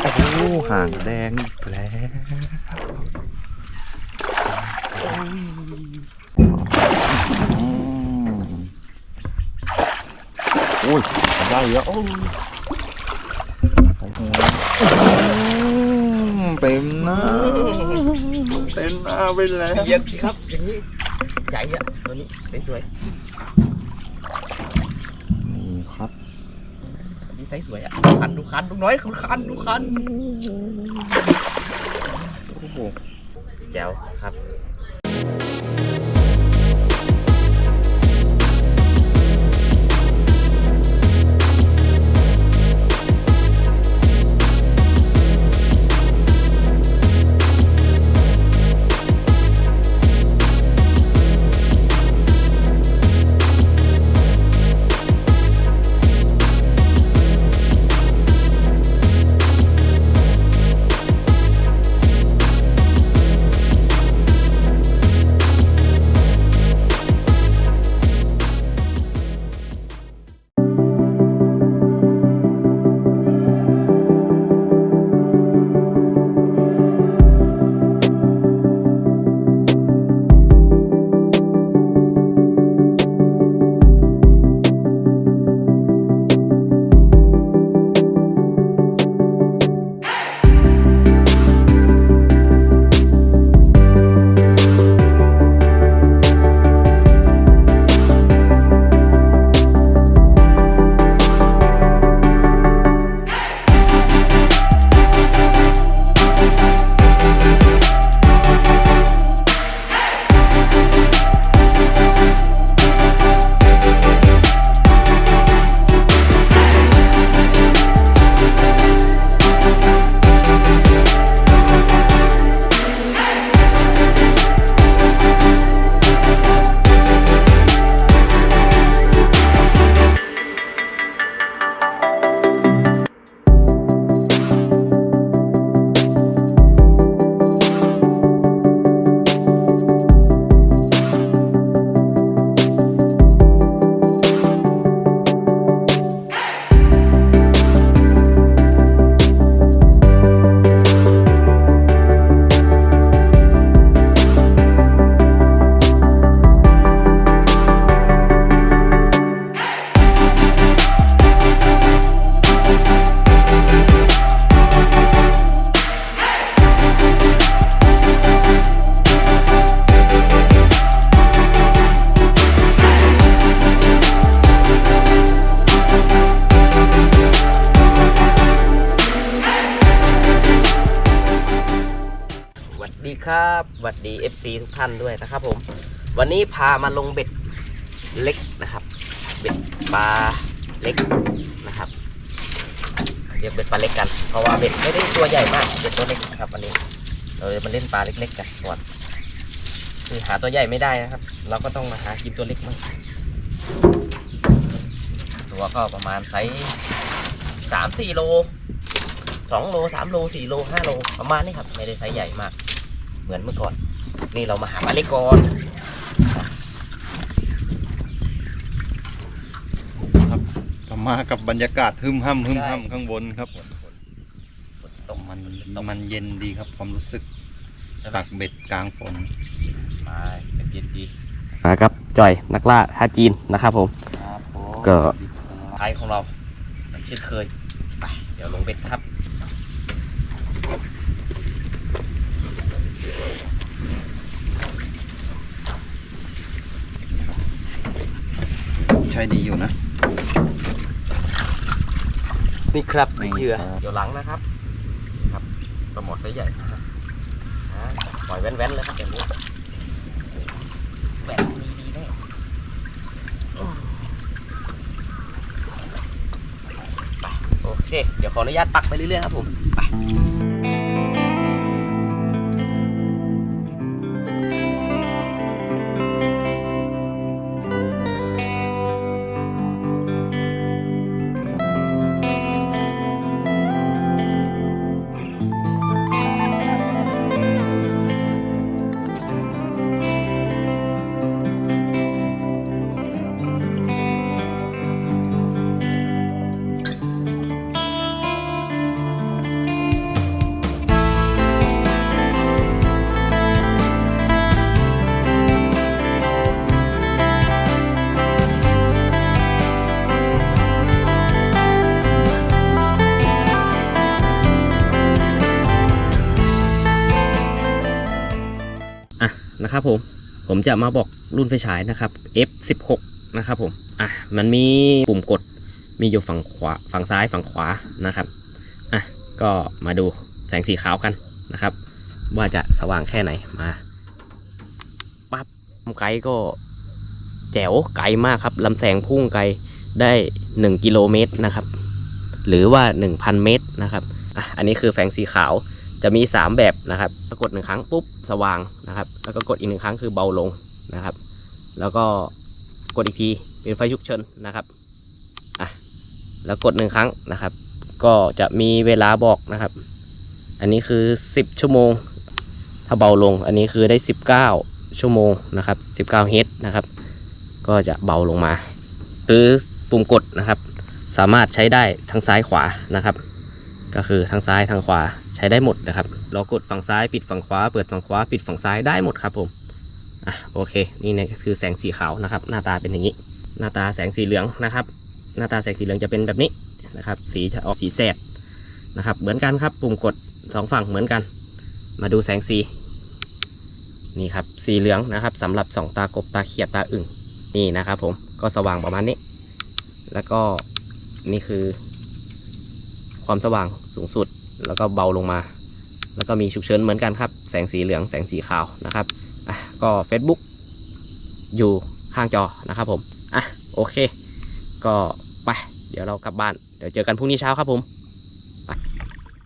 โอ้ห่างแดงอีกแล้วอืมโอ้ยได้เยอะโอ้ยใส่หัวอืมเต็มหน้าเต็มหน้าไปแล้วเยี่ยมครับอย่างนี้ใหญ่อะตัวนี้สวยนี่ครับ ๆนี่ ไซส์สวยอะคันดูคันดูน้อยคันดูคันโอ้โหแจ๋วครับ ครับสวัสดี FC ทุกท่านด้วยนะครับผม วันนี้พามาลงเบ็ดเล็กนะครับ เบ็ดปลาเล็กนะครับ เรียกเบ็ดปลาเล็กกัน เพราะว่าเบ็ดไม่ได้ตัวใหญ่มาก เบ็ดตัวเล็กครับวันนี้ เราจะมาเล่นปลาเล็กๆกันก่อน คือหาตัวใหญ่ไม่ได้นะครับ เราก็ต้องมาหากินตัวเล็กมั่งตัวก็ประมาณไซส์สามสี่โลสองโลสามโลสี่โลห้าโลประมาณนี้ครับ ไม่ได้ไซส์ใหญ่มาก เหมือนเมื่อก่อน นี่เรามาหาปลาเล็กก่อนก็มากับบรรยากาศฮึมห้ำฮึมห้ำข้างบนครับฝนฝนฝนตกมันมันเย็นดีครับความรู้สึกใช่ไหมปักเบ็ดกลางฝนมาเย็นดีมาครับจอยนักล่าท่าจีนนะครับผมก็ท้ายของเราเหมือนเช่นเคยไปเดี๋ยวลงเบ็ดครับ ใช่ดีอยู่นะ นี่ครับนี่เหยื่อครับเดี๋ยวหลังนะครับครับปลาหมอไซส์ใหญ่นะครับอ่าปล่อยแว้นๆเลยครับอย่างนี้แหวนมีดีแน่อืมไปโอเค เดี๋ยวขออนุญาตปักไปเรื่อยๆครับผม ไป นะครับผมผมจะมาบอกรุ่นไฟฉายนะครับ F16 นะครับผมอะมันมีปุ่มกดมีอยู่ฝั่งขวาฝั่งซ้ายฝั่งขวานะครับอะก็มาดูแสงสีขาวกันนะครับ ว่าจะสว่างแค่ไหนมาปั๊บไกลก็แจ๋วไกลมากครับลำแสงพุ่งไกลได้ 1 กิโลเมตรนะครับ หรือว่า 1,000 เมตรนะครับอะอันนี้คือแสงสีขาว จะมี 3 แบบนะครับถ้ากดหนึ่งครั้งปุ๊บสว่างนะครับ แล้วก็กดอีกหนึ่งครั้งคือเบาลงนะครับ แล้วก็กดอีกทีเป็นไฟฉุกเฉินนะครับอะแล้วกดหนึ่งครั้งนะครับ ก็จะมีเวลาบอกนะครับ อันนี้คือ 10 ชั่วโมง ถ้าเบาลงอันนี้คือได้ 19 ชั่วโมงนะครับ19เฮดนะครับ ก็จะเบาลงมาหรือปุ่มกดนะครับ สามารถใช้ได้ทั้งซ้ายขวานะครับ ก็คือทั้งซ้ายทั้งขวา ใช้ได้หมดนะครับ เรากดฝั่งซ้ายปิดฝั่งขวา เปิดฝั่งขวาปิดฝั่งซ้ายได้หมดครับผมอะโอเค นี่เนี่ยคือแสงสีขาวนะครับ หน้าตาเป็นอย่างนี้ หน้าตาแสงสีเหลืองนะครับ หน้าตาแสงสีเหลืองจะเป็นแบบนี้นะครับ สีจะออกสีแสดนะครับ เหมือนกันครับ ปุ่มกดสองฝั่งเหมือนกัน มาดูแสงสีนี่ครับ สีเหลืองนะครับสำหรับสองตากบตาเขียดตาอึ่งนี่นะครับ ผมก็สว่างประมาณนี้ แล้วก็นี่คือ ความสว่างสูงสุด แล้วก็เบาลงมา แล้วก็มีฉุกเฉินเหมือนกันครับ แสงสีเหลืองแสงสีขาวนะครับอะก็ Facebook อยู่ข้างจอนะครับผมอะโอเค ก็ไป เดี๋ยวเรากลับบ้าน เดี๋ยวเจอกันพรุ่งนี้เช้าครับผมไ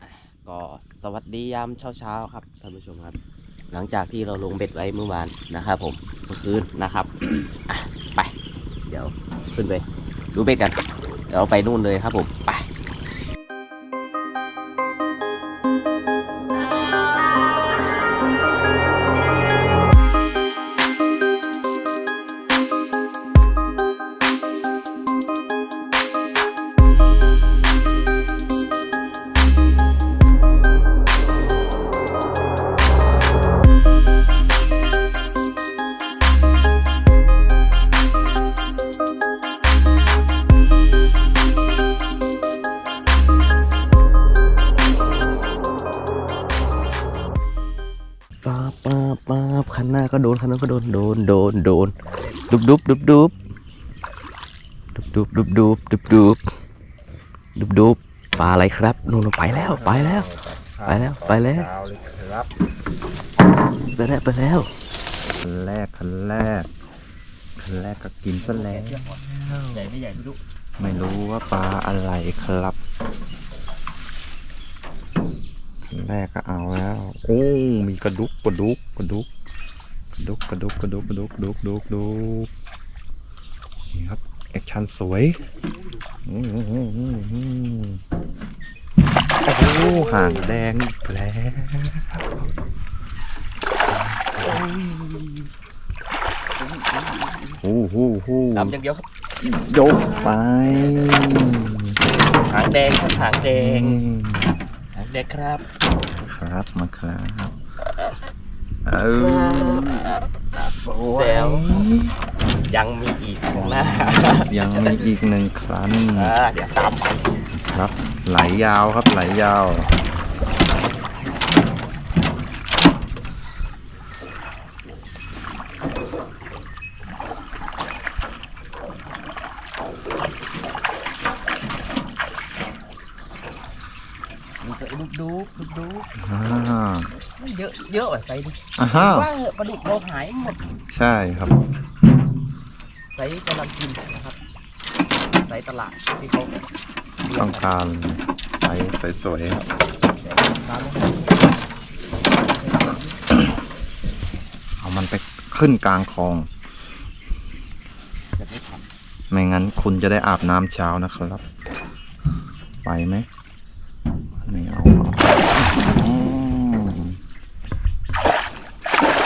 ปก็สวัสดียามเช้าๆครับท่านผู้ชมครับ หลังจากที่เราลงเบ็ดไว้เมื่อวานนะครับผมเมื่อคืนนะครับอะไป เดี๋ยวขึ้นไปดูเบ็ดกัน เดี๋ยวไปนู่นเลยครับผมไป ก็โดนคันนั้นก็โดนโดนโดนโดนดุบดุบดุบดุบดุบดุบดุบดุบดุบดุบดุบดุบปลาอะไรครับนู่นไปแล้วไปแล้ว ไปแล้วไปแล้วยาวเลยครับไปแล้วไปแล้วคันแรกคันแรกคันแรกก็กินซะแล้วใหญ่ไม่ใหญ่ไม่รู้ไม่รู้ว่าปลาอะไรครับคันแรกก็เอาแล้วโอ้มีกระดุกกระดุกกระดุก กระดุกกระดุกกระดุกกระดุกกระดุกกระดุกกระดุกนี่ครับแอคชั่นสวยอืมอืมอืมอืมอืมโอ้โหห่างแดงอีกแล้วโอ้โหโอ้โหดำอย่างเดียวครับยกไปหางแดงครับหางแดงอืมหางแดงครับ ครับมาครับ เออสวแซยวยังมีอีกข้างหน้ายังมีอีกหนึ่งครั้งอ่าเดี๋ยวตามไป ครับ ไหลยาวครับไหลยาว ดูดูดูดูดู อ่า เยอะเยอะอะไซส์ดิอ่าฮะว่าปลาดุกเราหายหมดใช่ครับ ไซส์กำลังกินนะครับไซส์ตลาดที่เขาต้องการใสใสสวยๆครับตามเอามันไปขึ้นกลางคลอง จะไม่ทันไม่งั้นคุณจะได้อาบน้ำเช้านะครับ ไปไหมไม่เอาอืม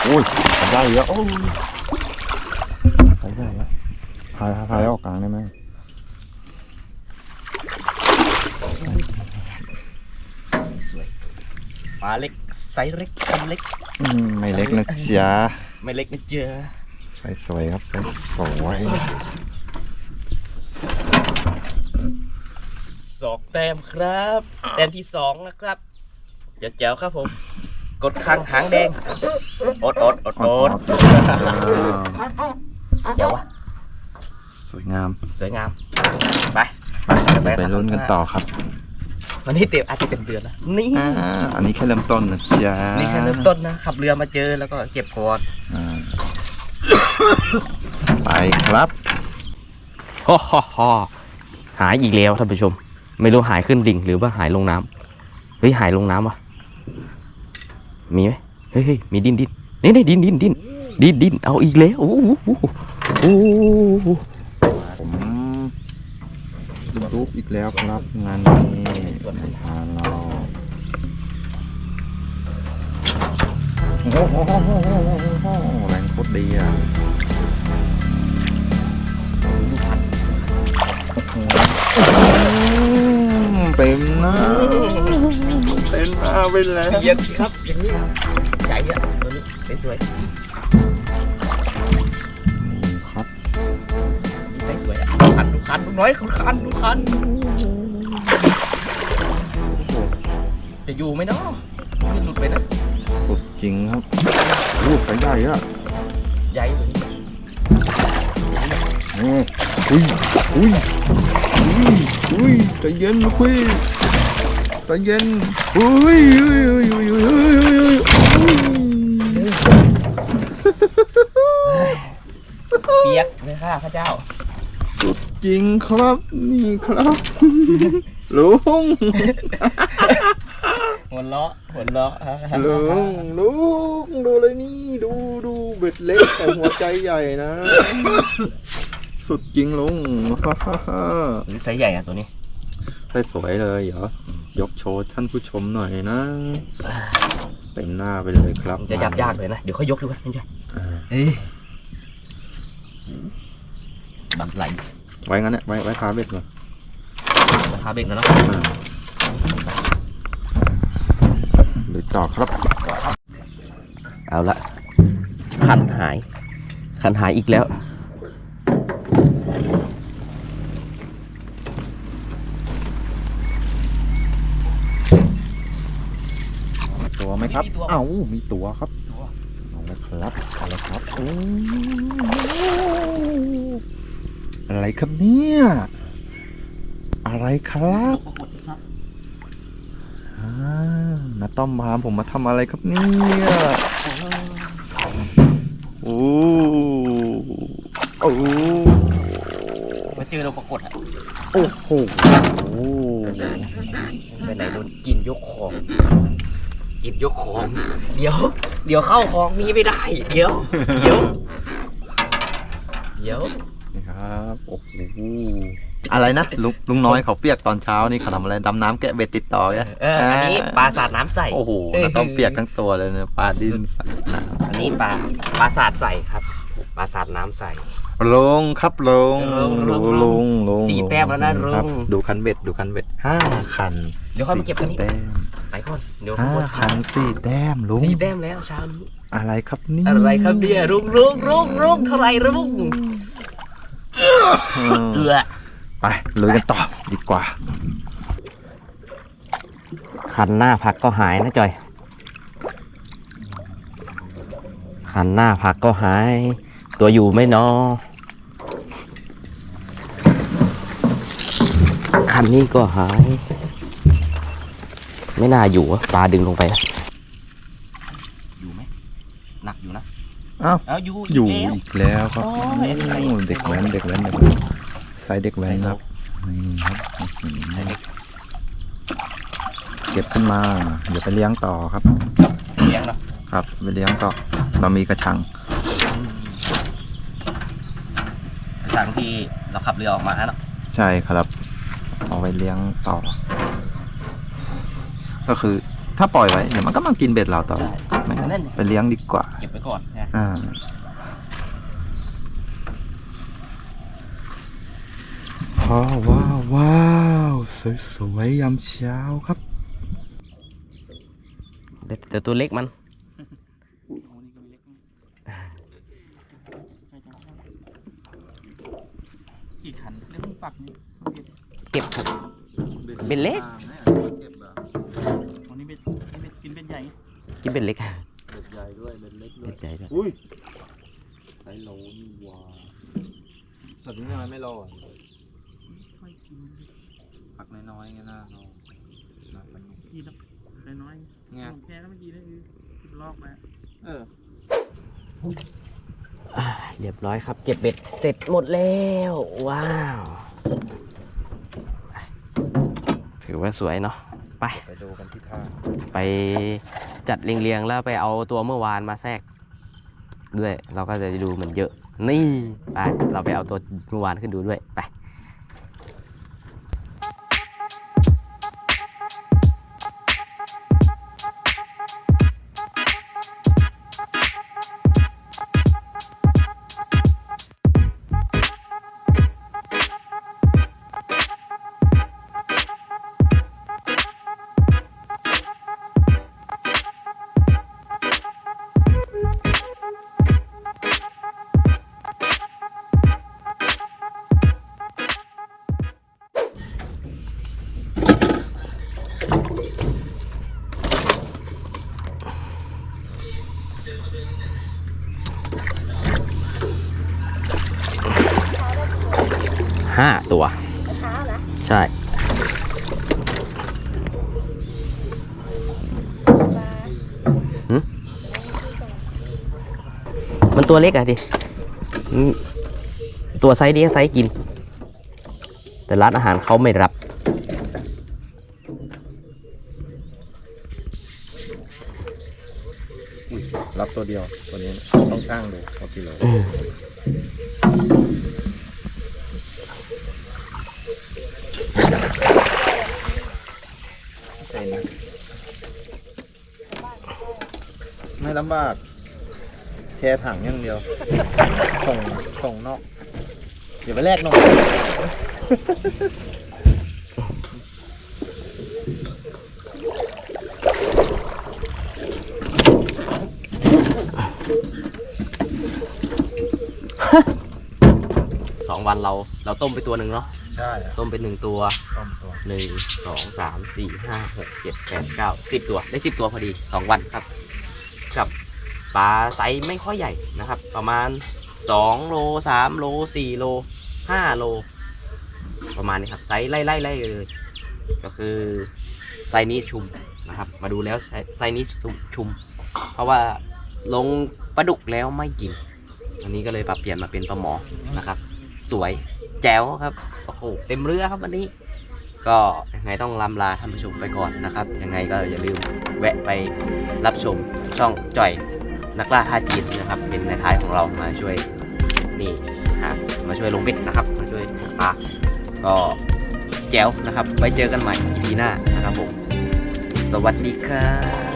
โอ้ยได้เยอะโอ้ยใส่ได้แล้วพายพายพายออกกลางได้ไหมสวยปลาเล็กไซส์เล็กไซส์เล็ก อืมไม่เล็กนะจ๊ะไม่เล็กนะเจ้าใส่สวยครับใส่สวยสองแต้มครับ แต้มที่สองนะครับเจ๋วๆครับผม กดคังหางแดงอดอดอดอดเดี๋ยววะสวยงาม สวยงาม ไปไปไปลุ้นกันต่อครับ วันนี้เต็มอาจจะเต็มเดือนนะนี่อ่าอันนี้แค่เริ่มต้นนะจ๊ะนี่แค่เริ่มต้นนะขับเรือมาเจอแล้วก็เก็บกอดอ่าไปครับฮ่อฮ่อฮ่อหายอีกแล้วท่านผู้ชม ไม่รู้หายขึ้นดิ่งหรือว่าหายลงน้ำเฮ้ยหายลงน้ำวะ มีไหมเฮ้ยมีดินดินนี่นี่ดินดินดินดินดินเอาอีกแล้วโอ้โหโอ้โหผมรูปอีกแล้วครับงานนี้ในทางเราโอ้โหแรงโคตรดีอะ เต็มหน้าเต็มหน้าไปแล้วเยี่ยมครับอย่างนี้ใหญ่อะตัวนี้สวยนี่ครับๆสวยๆอะคันดูคันดูน้อยคันดูคันจะอยู่ไหมเนาะไม่หลุดไปนะสุดจริงครับรูปสายใหญ่อะใหญ่ตัวนี้โอุ้ยอุ้ยอุ้ยอุ้ยใจเย็นลูกพี่ใจเย็นอุ้ยอุ้ยอุ้ยอุ้ยอุ้ยอุ้ยเปียกเลยค่ะพระเจ้า สุดจริงครับนี่ครับลุงหัวเราะหัวเราะลุงลุงดูเลยนี่ดูดูเบ็ดเล็กแต่หัวใจใหญ่นะ สุดจริงลุงฮ่าฮ่าฮ่าหรือไซส์ใหญ่อะตัวนี้ได้สวยเลยเหรอ ยกโชว์ท่านผู้ชมหน่อยนะ เต็มหน้าไปเลยครับ จะจับยากเลยนะ เดี๋ยวเขายกดูกันมันจะอ่าเอ้ยตัดไหล ไว้งั้นเนี่ย ไว้ไว้คาเบ็ดก่อนราคาเบรกแล้วเนาะอ่าหรือต่อครับ เอาละคันหายคันหายอีกแล้ว ตัวไหมครับมีตัวเอ้ามีตัวครับเอาละครับเอาละครับโอ้อะไรครับเนี่ยอะไรครับอ่าน้าต้อมพามผมมาทำอะไรครับเนี่ยโอ้โอ้มาเจอเราปรากฏอะโอ้โหไปไหนโดนกินยกของ กินยกของ เดี๋ยว เดี๋ยวเข้าของมีไม่ได้ เดี๋ยว เดี๋ยว เดี๋ยว นี่ครับโอ้โหอะไรนะลุงลุงน้อยเขาเปียกตอนเช้านี่เขาทำอะไรดำน้ำแกะเบ็ดติดต่อไงเออ อันนี้ปลาสาดน้ำใสโอ้โหเราต้องเปียกทั้งตัวเลยเนี่ยปลาดิ้นใส่น้อันนี้ปลาปลาสาดใสครับ ปลาสาดน้ำใสำ ลงครับลงลงลงลงลงสี่แต้มแล้วนะครับลงดูคันเบ็ดดูคันเบ็ดห้าคันเดี๋ยวค่อยมาเก็บกันนี้แต้มไปก่อนเดี๋ยวห้าข้างบนคันสี่แต้มลุงสี่แต้มแล้วเช้านี้อะไรครับนี่อะไรครับเนี่ยรุงรุงรุงรุงเท่าไหรรุงเออเกลือไปลุยกันต่อดีกว่าคันหน้าพักก็หายนะจอยคันหน้าพักก็หาย ตัวอยู่ไม่นอ คันนี้ก็หาย ไม่น่าอยู่อะปลาดึงลงไปนะอยู่ไหมหนักอยู่นะอ้าวเอาอยู่อยู่แล้วอีกแล้วครับโอ้ยโอ้เด็กแว้นเด็กแว้นเด็กแว้นใส่เด็กแว้นครับนี่ครับอื้อหือใส่เล็กเก็บขึ้นมา เดี๋ยวไปเลี้ยงต่อครับเลี้ยงเนาะครับไปเลี้ยงต่อเรามีกระชังสั่งที่เราขับเรือออกมาเนาะใช่ครับ เอาไว้เลี้ยงต่อ ก็คือถ้าปล่อยไว้เดี๋ยวมันก็มากินเบ็ดเราต่อไม่นั่นไปเลี้ยงดีกว่า เก็บไว้ก่อนนะอ่าว้าวว้าวว้าวสวยๆยามเช้าครับแต่แต่ตัวเล็กมันกี่ขันเรื่องปักนี่ เก็บครับ เป็นเล็ก วันนี้เบ็ดนี่เบ็ดกินเบ็ดใหญ่กินเป็นเล็กเบ็ดใหญ่ด้วยเบ็ดเล็กด้วเล็ยกใหญ่ด้วยอุ้ยไซโลนี่หว่าแบบนี้ทำไมไม่รออะค่อยกินผักน้อยๆงั้นน่าเรอนะมันกินแล้วน้อยเนี่ยผมแค่แล้วเมื่อกี้นี่คือลอกไปเอออ่าเรียบร้อยครับ เก็บเบ็ดเสร็จหมดแล้ว ว้าว ถือ ว่าสวยเนาะไปไปดูกันที่ท่าไปจัดเรียงๆแล้วไปเอาตัวเมื่อวานมาแทรก ด้วย เราก็จะดูมันเยอะ นี่ไปเราไปเอาตัวเมื่อวานขึ้นดูด้วย ตัวเช้านะใช่ปลาหืมมันตัวเล็กอะดิอืมตัวไซส์นี้ไซส์กิน แต่ร้านอาหารเขาไม่รับรับตัวเดียว ตัวนี้ต้องตั้งดูว่ากิโล อืม เป็นนะไม่ลำ บากแช่ถังอย่างเดียว ส่งส่งนอก เดี๋ยวไปแลกนอกสองวันเราเราต้มไปตัวหนึ่งเนาะใช่อะต้มไปหนึ่งตัวต้มตัวหนึ่งสองสามสี่ห้าหกเจ็ดแปดเก้าสิบตัวได้สิบตัวพอดีสองวันครับกับ ปลาไซส์ไม่ค่อยใหญ่นะครับ ประมาณสองโลสามโลสี่โลห้าโล ประมาณนี้ครับไซส์ไล่ไล่ไล่เลย ก็คือไซส์นี้ชุมนะครับ มาดูแล้วไซส์นี้ชุมชุม เพราะว่าลงปลาดุกแล้วไม่กิน อันนี้ก็เลยปรับเปลี่ยนมาเป็นปลาหมอนะครับ สวยแจ๋วครับโอ้โหเต็มเรือครับวันนี้ ก็ยังไงต้องลำลาท่านผู้ชมไปก่อนนะครับ ยังไงก็อย่าลืมแวะไปรับชมช่องจ่อย นักล่าท่าจีนนะครับ เป็นในท้ายของเรามาช่วยนี่ฮะมาช่วยลงเบ็ดนะครับ มาช่วยหาปลาก็แจ๋วนะครับ ไว้เจอกันใหม่ EP หน้านะครับผม สวัสดีครับ